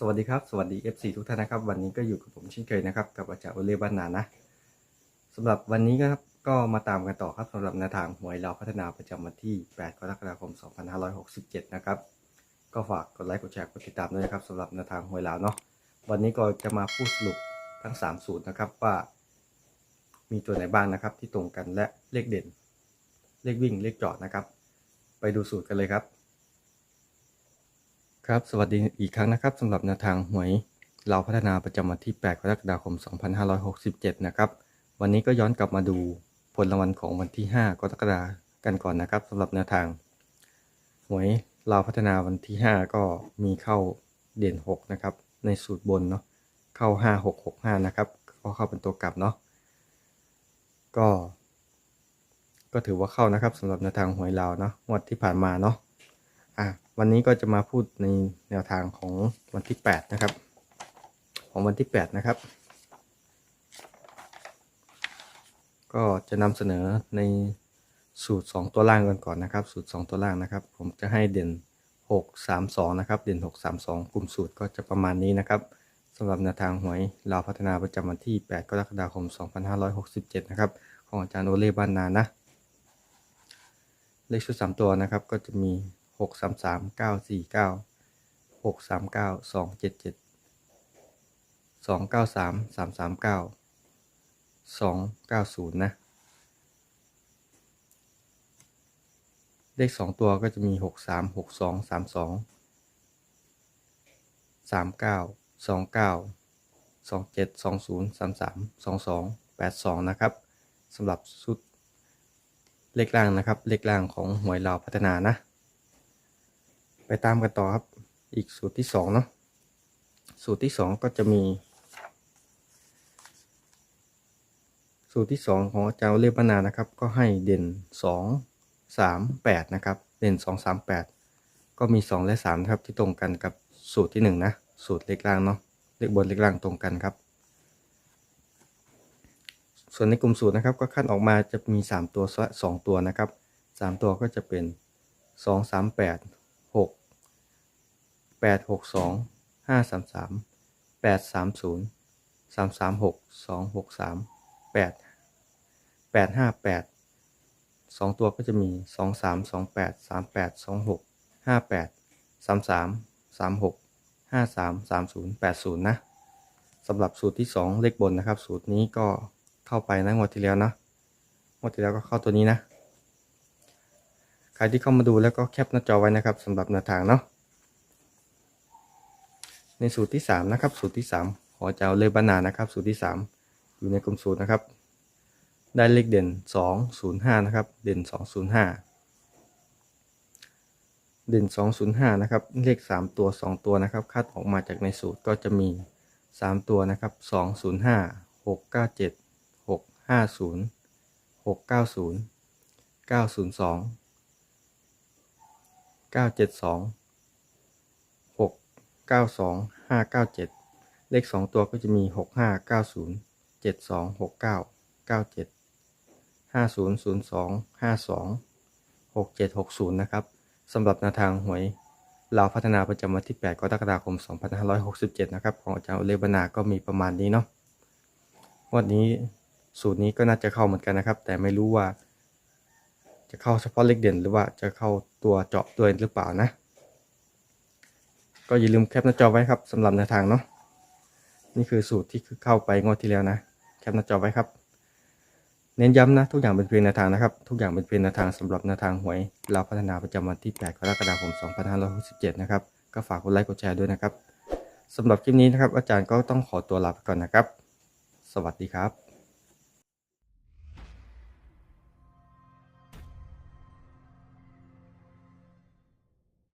สวัสดีครับ สวัสดี FC ทุกท่านนะครับ วันนี้ก็อยู่กับผมเช่นเคยนะครับ กับอาจารย์โอเล่บ้านนานะสำหรับวันนี้ครับก็มาตามกันต่อครับสำหรับแนวทางหวยเราพัฒนาประจำวันที่ 8 กรกฎาคม 2567 นะครับ ก็ฝากกดไลค์กดแชร์กดติดตามด้วยนะครับสำหรับแนวทางหวยเราเนาะวันนี้ก็จะมาพูดสรุปทั้ง3สูตรนะครับว่า มีตัวไหนบ้างนะครับ ที่ตรงกันและเลขเด่น เลขวิ่งเลขจอดนะครับ ไปดูสูตรกันเลยครับ ครับ สวัสดีอีกครั้งนะครับสำหรับแนวทางหวยเราพัฒนาประจำวันที่ 8 กรกฎาคม 2567 นะครับ วันนี้ก็ย้อนกลับมาดูผลรางวัลของวันที่ 5 กรกฎาคมกันก่อนนะครับสำหรับแนวทางหวยเราพัฒนาวันที่ 5 ก็มีเข้าเด่น 6 นะครับ ในสูตรบนเนาะเข้า 5 6 6 5 นะครับ ก็เข้าเป็นตัวกลับเนาะก็ ก็ถือว่าเข้านะครับสำหรับแนวทางหวยเราเนาะงวดที่ผ่านมาเนาะอะ วันนี้ก็จะมาพูดในแนวทางของวันที่ 8 นะครับ ของวันที่ 8 นะครับ ก็จะนำเสนอในสูตร 2 ตัวล่างกันก่อนนะครับ สูตร 2 ตัวล่างนะครับ ผมจะให้เด่น 6 3 2 นะครับ เด่น 6 3 2กลุ่มสูตรก็จะประมาณนี้นะครับสำหรับแนวทางหวยเราวพัฒนาประจำวันที่ 8 กรกฎาคม 2567 นะครับ ของอาจารย์โอเล่บ้านนานะ เลขชุด 3 ตัวนะครับก็จะมี หกสามสามเก้าสี่เก้าหกสามเก้าสองเจ็ดเจ็ดสองเก้าสามสามสามเก้าสองเก้าศูนย์นะ เลขสองตัวก็จะมีหกสามหกสองสามสองสามเก้าสองเก้าสองเจ็ดสองศูนย์สามสามสองสองแปดสองนะครับสำหรับชุดเลขล่างนะครับ เลขล่างของหวยเราวพัฒนานะ ไปตามกันต่อครับ อีกสูตรที่สองเนาะสูตรที่สองก็จะมี สูตรที่สองของอาจารย์เล่บนานะครับ ก็ให้เด่นสองสามแปดนะครับ เด่นสองสามแปดก็มีสองและสามครับที่ตรงกันกับสูตรที่หนึ่งนะ สูตรเล็กล่างเนาะเล็กบนเล็กล่างตรงกันครับ ส่วนในกลุ่มสูตรนะครับ ก็คัดออกมาจะมีสามตัวสองตัวนะครับสามตัวก็จะเป็นสองสามแปด ดหกสองห้าสามสามแปดสามศูนย์สามสามหกสองหกสามแปดแปดห้าแปดสองตัวก็จะมีสองสามสองแปดสามแปดสองหกห้าแปดสามสามสามหกห้าสามสามศูนย์แปดศูนย์นะสำหรับสูตรที่สองเลขบนนะครับ สูตรนี้ก็เข้าไปนะงวดที่แล้วนะงวดที่แล้วก็เข้าตัวนี้นะ ใครที่เข้ามาดูแล้วก็แคปหน้าจอไว้นะครับสำหรับแนวทางเนาะ ในสูตรที่ 3 นะครับ สูตรที่ 3 ขอจะเอาเลขบานานะครับ สูตรที่ 3 อยู่ในกลุ่มสูตรนะครับ ได้เลขเด่น 205 นะครับ เด่น 205 เด่น 205 นะครับ เลข 3 ตัว 2 ตัวนะครับคัดออกมาจากในสูตรก็จะมี 3 ตัวนะครับ 205 697 650 690 902 972 92597 เลข 2 ตัวก็จะมี 6590 7269 97 5002 52 6760 นะครับสำหรับแนวทางหวยลาวพัฒนาประจำวันที่ 8 กรกฎาคม 2567 นะครับ ของอาจารย์เลบนา ก็มีประมาณนี้เนาะวันนี้สูตรนี้ก็น่าจะเข้าเหมือนกันนะครับ แต่ไม่รู้ว่า จะเข้าเฉพาะเลขเด่นหรือว่าจะเข้าตัวเจาะตัวยหรือเปล่านะ ก็อย่าลืมแคปหน้าจอไว้ครับสำหรับแนวทางเนาะนี่คือสูตรที่คือเข้าไปงวดที่แล้วนะแคปหน้าจอไว้ครับ เน้นย้ำนะ ทุกอย่างเป็นเพียงแนวทางนะครับ ทุกอย่างเป็นเพียงแนวทางสำหรับแนวทางหวยเราพัฒนาประจำวันที่ 8 กรกฎาคม 2567 นะครับ ก็ฝากกดไลค์กดแชร์ด้วยนะครับสำหรับคลิปนี้นะครับ อาจารย์ก็ต้องขอตัวลาไปก่อนนะครับ สวัสดีครับ